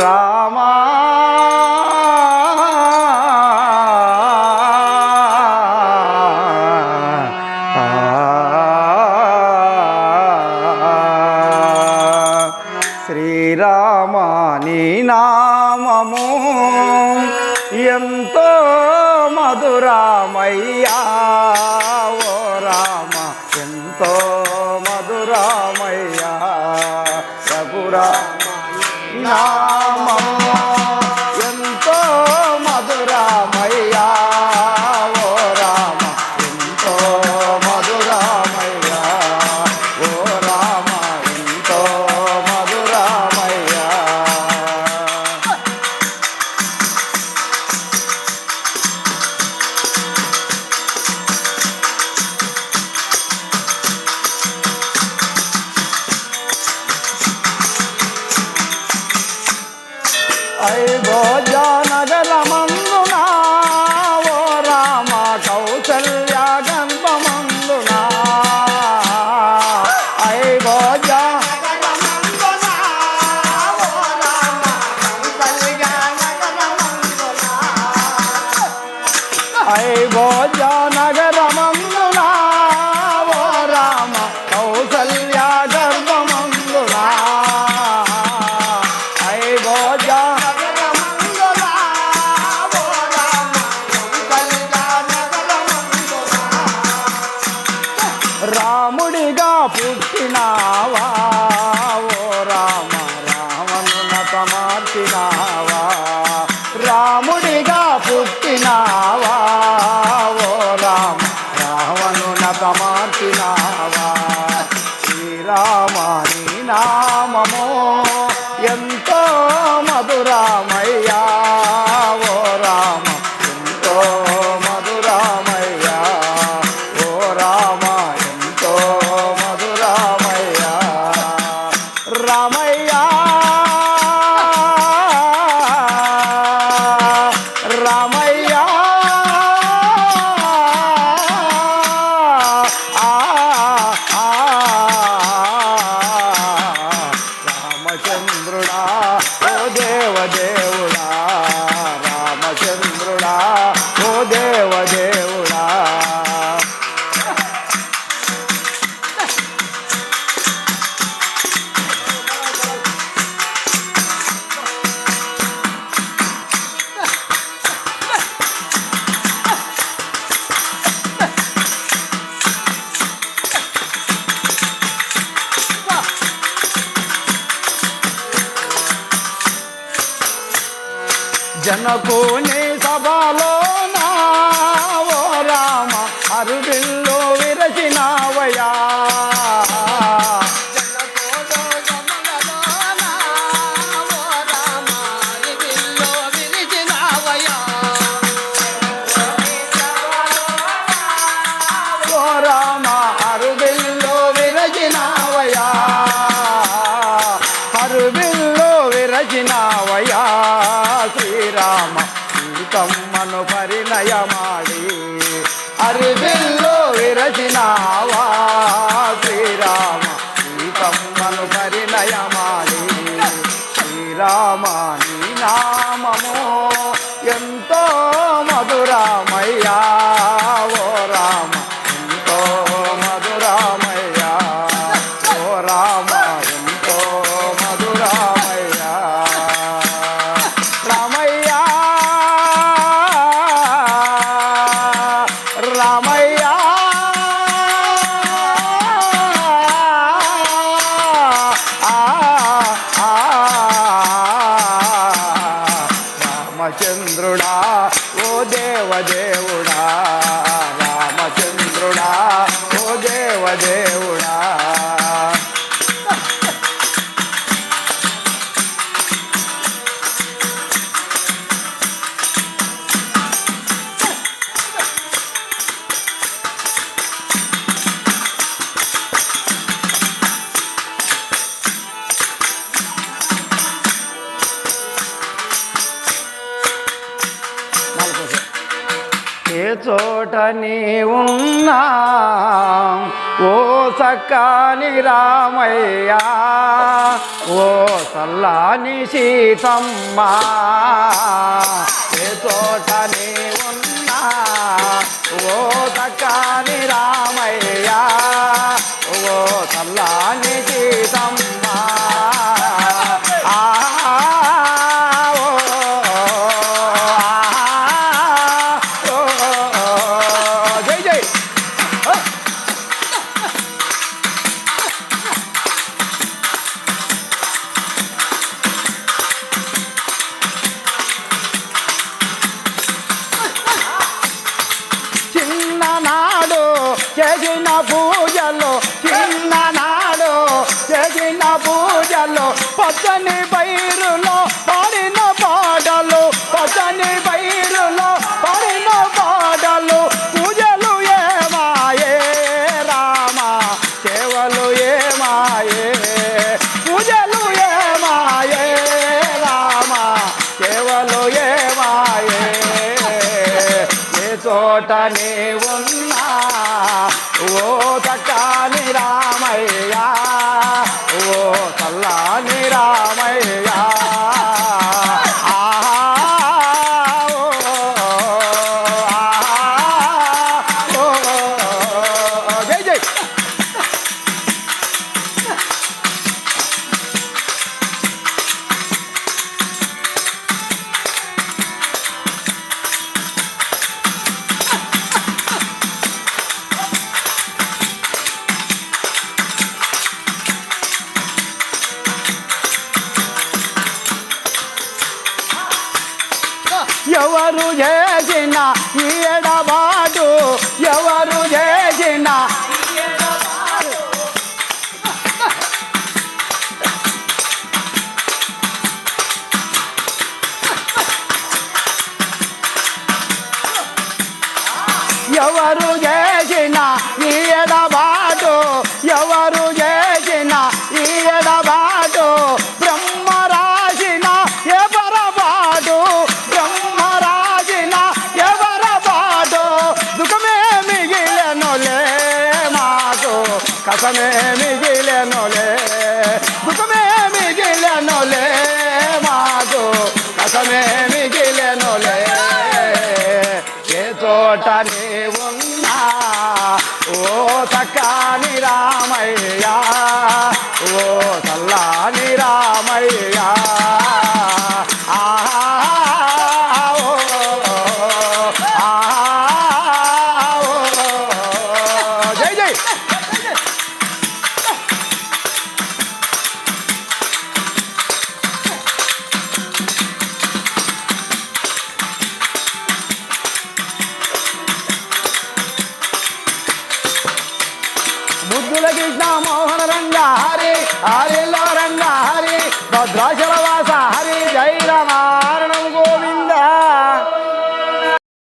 రామా. శ్రీరామాని ఎంతో మధురామయ్యా. పుట్టినావా? ఓ రామ రామనున్న మార్చినావా రాముడిగా పుట్టినావా? ఓ రామ రావణునత మార్చినా జనకోని సభలో నా ఓ రామ అరువిల్ మలిచినావయా శ్రీరామ తమ్మను పరిణయమాడి అరివిల్లో విరచినావా శ్రీరామ తమ్మను పరిణయమాడి. శ్రీరామ నీ నా ఓ దేవదేవుడా రామచంద్రుడా ఓ దేవదేవుడా ఏ చోట నీ ఉన్నా. ఓ సక్కాని రామయ్యా ఓ సల్లాని సీతమ్మ. ఏ చోట నీ ఉన్నా ఓ సక్కాని రామయ్యా ఓ సల్లాని సీతమ్మ. చిన్ననాడు చేసిన పూజలు చోట ఎవరు చేసిన ఈ ఎడబాటు ఎవరు కసమే మిగిలెనులే దుఃఖమే మిగిలెనులే మాకు కసమే మిగిలెనులే ఏ చోట నీ ఉన్నా ఓ చక్కాని రామయ్యా ఓ కృష్ణ మోహన రంగ హరే హరే